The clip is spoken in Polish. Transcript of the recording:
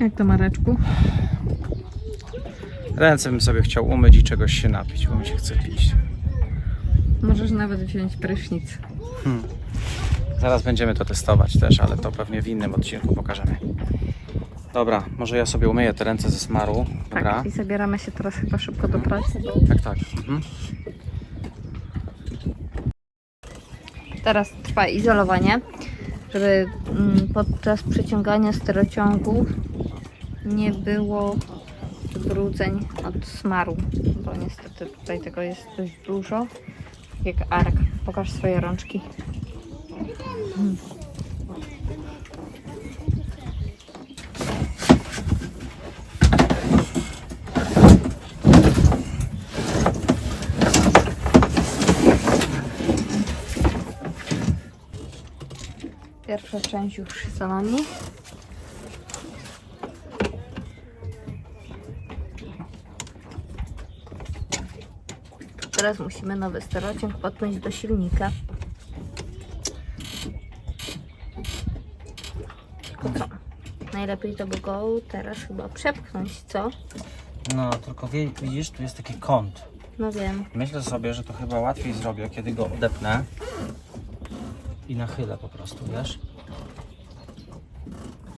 Jak to Mareczku? Ręce bym sobie chciał umyć i czegoś się napić, bo mi się chce pić. Możesz nawet wziąć prysznic. Zaraz będziemy to testować też, ale to pewnie w innym odcinku pokażemy. Dobra, może ja sobie umyję te ręce ze smaru. Dobra. Tak, i zabieramy się teraz chyba szybko do pracy. Bo... Tak, tak. Mhm. Teraz trwa izolowanie, żeby mm, podczas przeciągania sterociągu nie było zbrudzeń od smaru, bo niestety tutaj tego jest dość dużo, jak ark. Pokaż swoje rączki. Hmm. Pierwsza część już za nami. Teraz musimy nowy sterociąg podpiąć do silnika. Tylko co? Najlepiej to by go teraz chyba przepchnąć, co? No, tylko wie, widzisz, tu jest taki kąt. No wiem. Myślę sobie, że to chyba łatwiej zrobię, kiedy go odepnę i nachylę po prostu, wiesz?